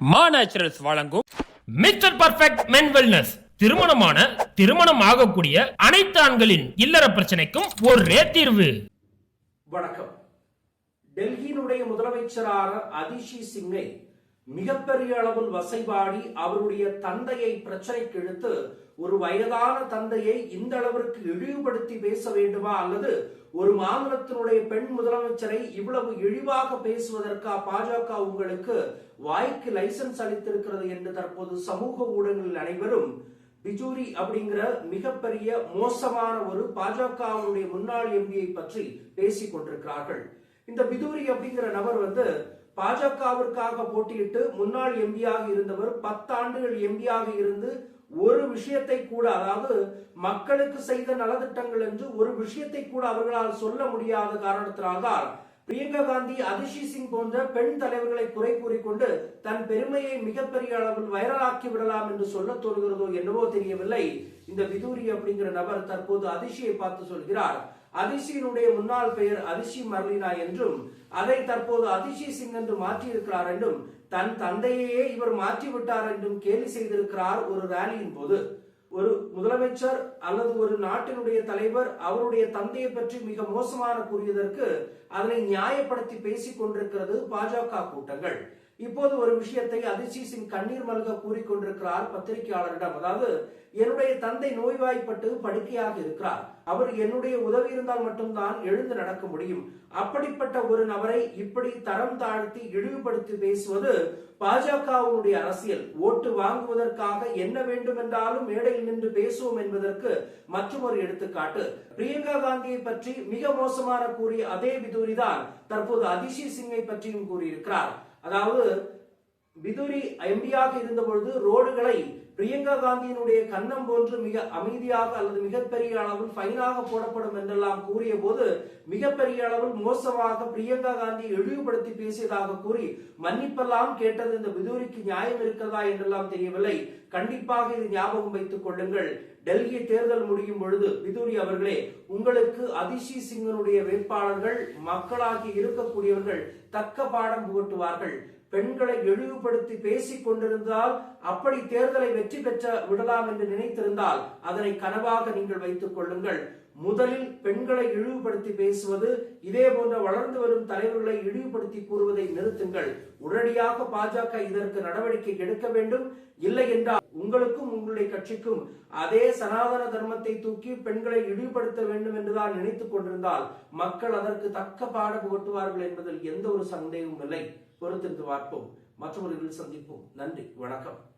மா நேச்சுரல்ஸ் வழங்கும் mister perfect மென் wellness திருமணமான திருமணம் ஆகக்கூடிய அனைத்து ஆண்களின் இல்லற பிரச்சனைக்கும் ஒரே தீர்வு. வணக்கம். டெல்லியினுடைய முதலமைச்சரான அதிஷி சிங்கை மிகப்பெரிய அளவில் வசைபாடி அவருடைய தந்தையை பிரச்சனைக்கு இழுத்து ஒரு வயதான தந்தையை இந்த அளவிற்கு இழிவுபடுத்தி பேச வேண்டுமா அல்லது ஒரு மாநிலத்தினுடைய பெண் முதலமைச்சரை இவ்வளவு இழிவாக பேசுவதற்கா பாஜக உங்களுக்கு வாய்க்கு லைசன்ஸ் அளித்திருக்கிறது என்று தற்போது சமூக ஊடகங்களில் அனைவரும் பிஜூரி அப்படிங்கிற மிகப்பெரிய மோசமான ஒரு பாஜகவுடைய முன்னாள் எம்பியை பற்றி பேசிக் கொண்டிருக்கிறார்கள் இந்த பிதூரி அப்படிங்கிற நபர் வந்து பாஜகவிற்காக போட்டியிட்டு முன்னாள் எம்பியாக இருந்தவர் பத்தாண்டுகள் எம்பியாக இருந்து ஒரு விஷயத்தை கூட அதாவது மக்களுக்கு செய்த நலத்திட்டங்கள் என்று ஒரு விஷயத்தை கூட அவர்களால் சொல்ல முடியாத காரணத்தினால்தான் பிரியங்கா காந்தி அதிஷி சிங் போன்ற பெண் தலைவர்களை குறை கூறிக்கொண்டு தன் பெருமையை மிகப்பெரிய அளவில் வைரலாக்கி விடலாம் என்று சொல்ல தோன்கிறதோ என்னவோ தெரியவில்லை. இந்த விதூரி அப்படிங்கிற நபர் தற்போது அதிஷியை பார்த்து சொல்கிறார். அதிசியினுடைய முன்னாள் பெயர் அதிசி மர்லினா என்றும் அதை தற்போது அதிஷி சிங் என்று மாற்றியிருக்கிறார் என்றும் தன் தந்தையையே இவர் மாற்றி விட்டார் என்றும் கேலி செய்திருக்கிறார் ஒரு ரேலியின் போது. ஒரு முதலமைச்சர் அல்லது ஒரு நாட்டினுடைய தலைவர் அவருடைய தந்தையை பற்றி மிக மோசமான கூறியதற்கு அதனை நியாயப்படுத்தி பேசிக் கொண்டிருக்கிறது பாஜக கூட்டங்கள். இப்போது ஒரு விஷயத்தை அதிர்ச்சி சிங் கண்ணீர் மல்க கூறிக்கொண்டிருக்கிறார் பத்திரிகையாளரிடம். அதாவது என்னுடைய தந்தை நோய்வாய்ப்பட்டு படுக்கையாக இருக்கிறார். அவர் என்னுடைய உதவி இருந்தால் மட்டும்தான் எழுந்து நடக்க முடியும். அப்படிப்பட்ட ஒரு நபரை இப்படி தரம் தாழ்த்தி இழிவுபடுத்தி பேசுவது பாஜகவுடைய அரசியல். ஓட்டு வாங்குவதற்காக என்ன வேண்டுமென்றாலும் மேடையில் நின்று பேசுவோம் என்பதற்கு மற்றும் ஒரு எடுத்துக்காட்டு. பிரியங்கா காந்தியை பற்றி மிக மோசமான கூறிய அதே விதூரிதான் தற்போது அதிஷி சிங்கை பற்றியும் கூறியிருக்கிறார். அதாவது விதுரி எம்பியாக இருந்த பொழுது ரோடுகளை பிரியங்கா காந்தியினுடைய கன்னம் போன்று மிக அமைதியாக அல்லது மிகப்பெரிய அளவில் ஃபைனாக போடப்படும் என்றெல்லாம் கூறிய போது மிகப்பெரிய அளவில் மோசமாக பிரியங்கா காந்தியை இழிவுபடுத்தி பேசியதாக கூறி மன்னிப்பெல்லாம் கேட்டது இந்த விதூரிக்கு நியாயம் இருக்கிறதா என்றெல்லாம் தெரியவில்லை. கண்டிப்பாக இது ஞாபகம் வைத்துக் கொள்ளுங்கள். டெல்லி தேர்தல் முடியும் பொழுது விதூரி அவர்களே உங்களுக்கு அதிஷி சிங்கனுடைய வேட்பாளர்கள் மக்களாகி இருக்கக்கூடியவர்கள் தக்க பாடம் புகட்டுவார்கள். பெண்களை இழிவுபடுத்தி பேசிக் கொண்டிருந்தால் அப்படி தேர்தலை வெற்றி பெற்ற விடலாம் என்று நினைத்திருந்தால் அதனை கனவாக நீங்கள் வைத்துக் கொள்ளுங்கள். முதலில் பெண்களை இழிவுபடுத்தி பேசுவது இதே போன்ற வளர்ந்து வரும் தலைவர்களை இழிவுபடுத்தி கூறுவதை நிறுத்துங்கள். உடனடியாக பாஜக இதற்கு நடவடிக்கை எடுக்க வேண்டும். இல்லை என்றால் உங்களுக்கும் உங்களுடைய கட்சிக்கும் அதே சனாதன தர்மத்தை தூக்கி பெண்களை இழிவுபடுத்த வேண்டும் என்றுதான் நினைத்துக் கொண்டிருந்தால் மக்கள் அதற்கு தக்க பாட புகட்டுவார்கள் என்பதில் எந்த ஒரு சந்தேகமும் இல்லை. பொறுத்திருந்து பார்ப்போம். மற்றொரு சந்திப்போம். நன்றி. வணக்கம்.